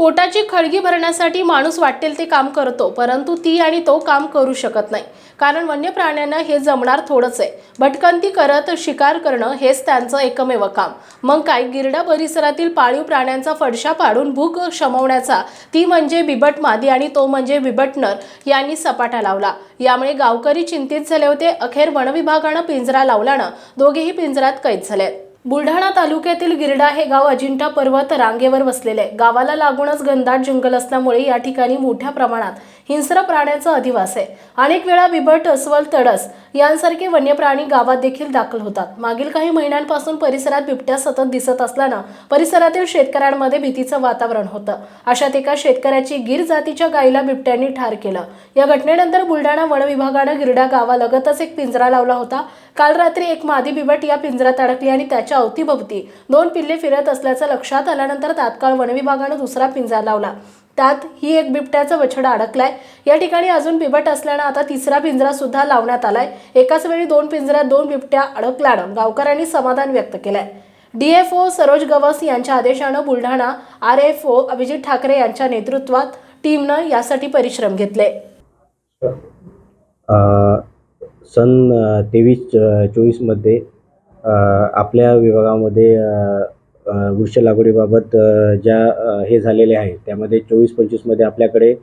पोटाची खळगी भरण्यासाठी माणूस वाटेल ते काम करतो परंतु ती आणि तो काम करू शकत नाही. कारण वन्य प्राण्यांना हे जमणार थोडंच आहे. भटकंती करत शिकार करणं हेच त्यांचं एकमेव काम. मग काय गिरडा परिसरातील पाळीव प्राण्यांचा फडशा पाडून भूक शमवण्याचा ती म्हणजे बिबट मादी आणि तो म्हणजे बिबटनर यांनी सपाटा लावला. यामुळे गावकरी चिंतित झाले होते. अखेर वनविभागानं पिंजरा लावल्यानं दोघेही पिंजऱ्यात कैद झाले बुलढाणा तालुक्यातील गिरडा हे गाव अजिंठा पर्वत रांगेवर वसलेले आहे. गावाला लागूनच घनदाट जंगल असल्यामुळे या ठिकाणी मोठ्या प्रमाणात हिंस्र प्राण्यांचा अधिवास आहे. अनेक वेळा बिबट अस्वल तडस यांसारखे वन्य प्राणी गावात देखील दाखल होतात. मागील काही महिन्यांपासून परिसरात बिबट्या सतत दिसत असल्यानं परिसरातील शेतकऱ्यांमध्ये भीतीचं वातावरण होतं. अशात एका शेतकऱ्याची गिर जातीच्या गायीला बिबट्यांनी ठार केलं. या घटनेनंतर बुलढाणा वन विभागानं गिरडा गावालगतच एक पिंजरा लावला होता. काल रात्री एक मादी बिबट या पिंजऱ्यात अडकली आणि त्याच्या अवतीभवती दोन पिल्ले फिरत असल्याचं लक्षात आल्यानंतर तात्काळ वनविभागानं दुसरा पिंजरा लावला. त्यात ही एक बिबट्याचा बछडा अडकलाय. या ठिकाणी अजून बिबट असल्यानं आता तिसरा पिंजरा सुद्धा लावण्यात आलाय. एकाच वेळी दोन पिंजऱ्यात दोन बिबट्या अडकल्यानं गावकऱ्यांनी समाधान व्यक्त केलंय. डीएफओ सरोज गवस यांच्या आदेशानं Buldhana R F O Abhijit Thakare यांच्या नेतृत्वात टीमनं यासाठी परिश्रम घेतले. सन तेवीस चोवीसमध्ये आपल्या विभागामध्ये वृक्ष लागवडीबाबत ज्या हे झालेले आहे त्यामध्ये चोवीस पंचवीसमध्ये आपल्याकडे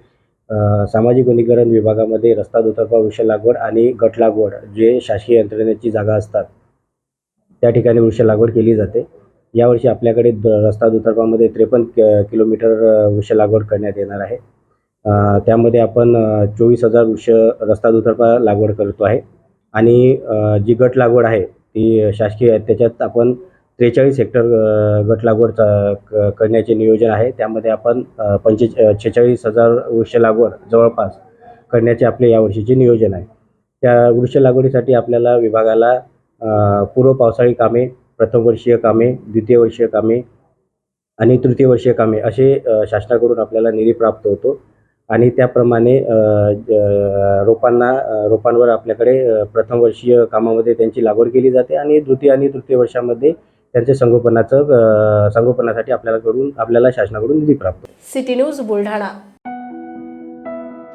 सामाजिक वनीकरण विभागामध्ये रस्ता दुतर्फा वृक्ष लागवड आणि गट लागवड जे शासकीय यंत्रणेची जागा असतात त्या ठिकाणी वृक्ष लागवड केली जाते. यावर्षी आपल्याकडे द रस्ता दुतर्फामध्ये त्रेपन्न किलोमीटर वृक्ष लागवड करण्यात येणार आहे. त्यामध्ये आपण चोवीस हजार वृक्ष रस्ता दुतर्फा लागवड करतो आहे. आणि जी गट लागवड आहे ती शासकीय त्याच्यात आपण त्रेचाळीस हेक्टर गट लागवड चा- क- करण्याचे नियोजन आहे. त्यामध्ये आपण पंचे छेचाळीस हजार वृक्ष लागवड जवळपास करण्याचे आपले यावर्षीचे नियोजन आहे. त्या वृक्ष लागवडीसाठी आपल्याला विभागाला पूर्व पावसाळी कामे प्रथमवर्षीय कामे द्वितीय वर्षीय कामे आणि तृतीय वर्षीय कामे असे शासनाकडून आपल्याला निधी प्राप्त होतो. आणि त्याप्रमाणे रोपांना रोपांवर आपल्याकडे प्रथमवर्षीय प्रथम वर्षीय कामामध्ये त्यांची लागवड केली जाते आणि द्वितीय आणि तृतीय वर्षामध्ये त्यांचे संगोपनाचं अ, संगोपनासाठी आपल्याला कडून आपल्याला शासनाकडून निधी प्राप्त. City news Buldhana.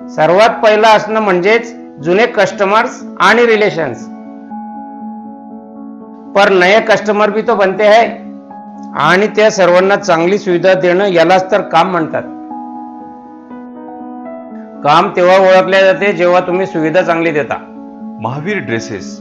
सर्वात पहिलं असणं म्हणजेच जुने कस्टमर्स आणि रिलेशन्स पर नए कस्टमर भी तो बनते है आणि त्या सर्वांना चांगली सुविधा देणं यालाच तर काम म्हणतात. काम तेव्हा ओळखले जाते जेव्हा तुम्ही सुविधा चांगली देता. महावीर ड्रेसेस.